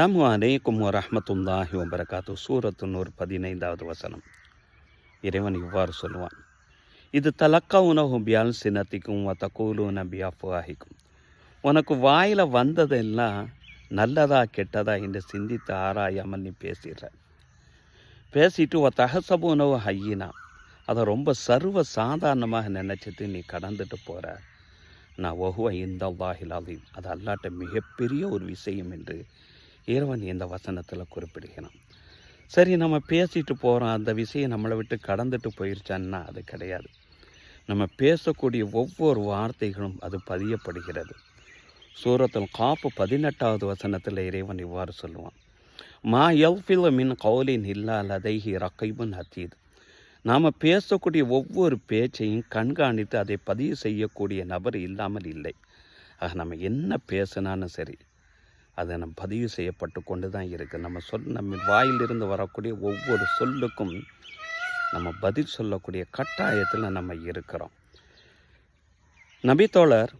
அஸ்ஸலாமு அலைக்கும் வரஹ்மத்துல்லாஹி வபரகாத்து சூரத்து நூறு பதினைந்தாவது வசனம். இறைவன் இவ்வாறு சொல்லுவான். இது தலக்கா உணவு பியால் சினத்திக்கும் தக்கூலூன பியாஃபுவாகிக்கும் உனக்கு வாயில் வந்ததெல்லாம் நல்லதா கெட்டதா என்று சிந்தித்து ஆராயாமல் நீ பேசிடுற பேசிட்டு உன் தகசபு உணவு ஹையினா? அதை ரொம்ப சர்வ சாதாரணமாக நினச்சிட்டு நீ கடந்துட்டு போகிற நான் ஒஹுவ இந்த வாஹிலாதையும் அது அல்லாட்ட மிகப்பெரிய ஒரு விஷயம் என்று இறைவன் இந்த வசனத்தில் குறிப்பிடுகிறான். சரி நம்ம பேசிட்டு போகிறோம் அந்த விஷயம் நம்மளை விட்டு கடந்துட்டு போயிருச்சான்னா அது கிடையாது. நம்ம பேசக்கூடிய ஒவ்வொரு வார்த்தைகளும் அது பதியப்படுகிறது. சூரத்தில் காப்பு பதினெட்டாவது வசனத்தில் இறைவன் இவ்வாறு சொல்லுவான். மா எவ்ஃபில் மின் கௌலின் இல்லா லதைஹி ரக்கைபுன் ஹத்தீது நாம் பேசக்கூடிய ஒவ்வொரு பேச்சையும் கண்காணித்து அதை பதிவு செய்யக்கூடிய நபர் இல்லாமல் இல்லை. ஆக நம்ம என்ன பேசினாலும் சரி அதை நம்ம பதிவு செய்யப்பட்டு கொண்டு தான் இருக்குது நம்ம சொல் நம்ம வாயிலிருந்து வரக்கூடிய ஒவ்வொரு சொல்லுக்கும் நம்ம பதில் சொல்லக்கூடிய கட்டாயத்தில் நம்ம இருக்கிறோம். நபித்தோழர்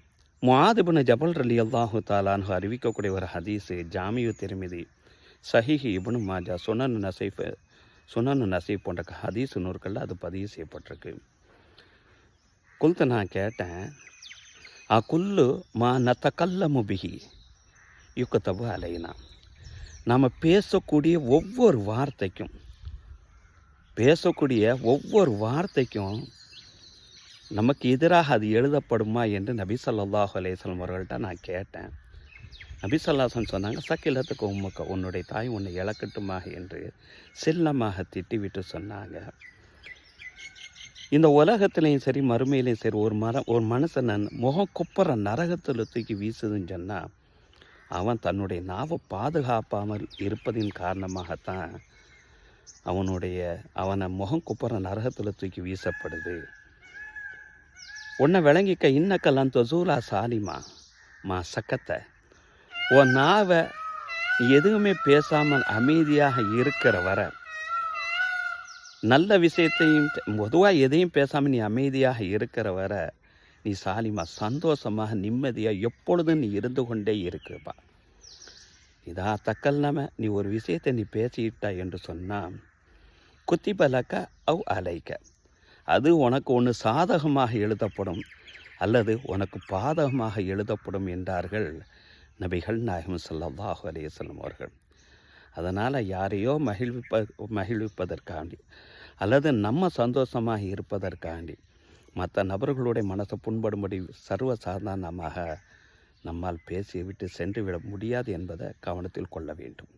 முஆதிபின் ஜபல் அலி அல்லாஹு தாலான்னு அறிவிக்கக்கூடிய ஒரு ஹதீஸு ஜாமியு திருமிதி சஹிஹி இபுனு மாஜா சுனனு நசைஃப் சுனனு நசீப் போன்ற ஹதீஸ் நூற்களில் அது பதிவு செய்யப்பட்டிருக்கு. குல்த்து நான் கேட்டேன் ஆ குல்லு மா நத்த கல்ல முபிகி யுக்கத்தபு அலைனா நாம் பேசக்கூடிய ஒவ்வொரு வார்த்தைக்கும் பேசக்கூடிய ஒவ்வொரு வார்த்தைக்கும் நமக்கு எதிராக அது எழுதப்படுமா என்று நபி சொல்லாஹு அலைஹி அவர்கள்ட்ட நான் கேட்டேன். நபி சொல்லாசன் சொன்னாங்க சக்கிலத்துக்கு உம்மக்க உன்னுடைய தாய் உன்னை இழக்கட்டுமாக என்று செல்லமாக திட்டிவிட்டு சொன்னாங்க. இந்த உலகத்துலேயும் சரி மறுமையிலையும் சரி ஒரு மர ஒரு மனுஷனை முகம் குப்புற நரகத்தில் தூக்கி வீசுதுன்னு சொன்னால் அவன் தன்னுடைய நாவை பாதுகாப்பாமல் இருப்பதின் காரணமாகத்தான் அவனுடைய அவனை முகம் குப்புற நரகத்தில் தூக்கி வீசப்படுது. உன்னை விளங்கிக்க இன்னக்கெல்லாம் தொசூலா சாலிமா மா சக்கத்தை. உன் நாவை எதுவுமே பேசாமல் அமைதியாக இருக்கிற வர நல்ல விஷயத்தையும் பொதுவாக எதையும் பேசாமல் நீ அமைதியாக இருக்கிற வர நீ சாலிமா சந்தோஷமாக நிம்மதியாக எப்பொழுதும் நீ இருந்து கொண்டே இருக்குப்பா இதா தக்கல்லாம நீ ஒரு விஷயத்தை நீ பேசிட்டா என்று சொன்னால் குத்திபலக்க அவ் அலைக்க. அது உனக்கு ஒன்று சாதகமாக எழுதப்படும் அல்லது உனக்கு பாதகமாக எழுதப்படும் என்றார்கள் நபிகள் நாயகம் சல்லாஹு அலைஹி அவர்கள். அதனால் யாரையோ மகிழ்விப்ப மகிழ்விப்பதற்காண்டி அல்லது நம்ம சந்தோஷமாக இருப்பதற்காண்டி மற்ற நபர்களுடைய மனசை புண்படும்படி சர்வ சாதாரணமாக நம்மால் பேசிவிட்டு சென்றுவிட முடியாது என்பதை கவனத்தில் கொள்ள வேண்டும்.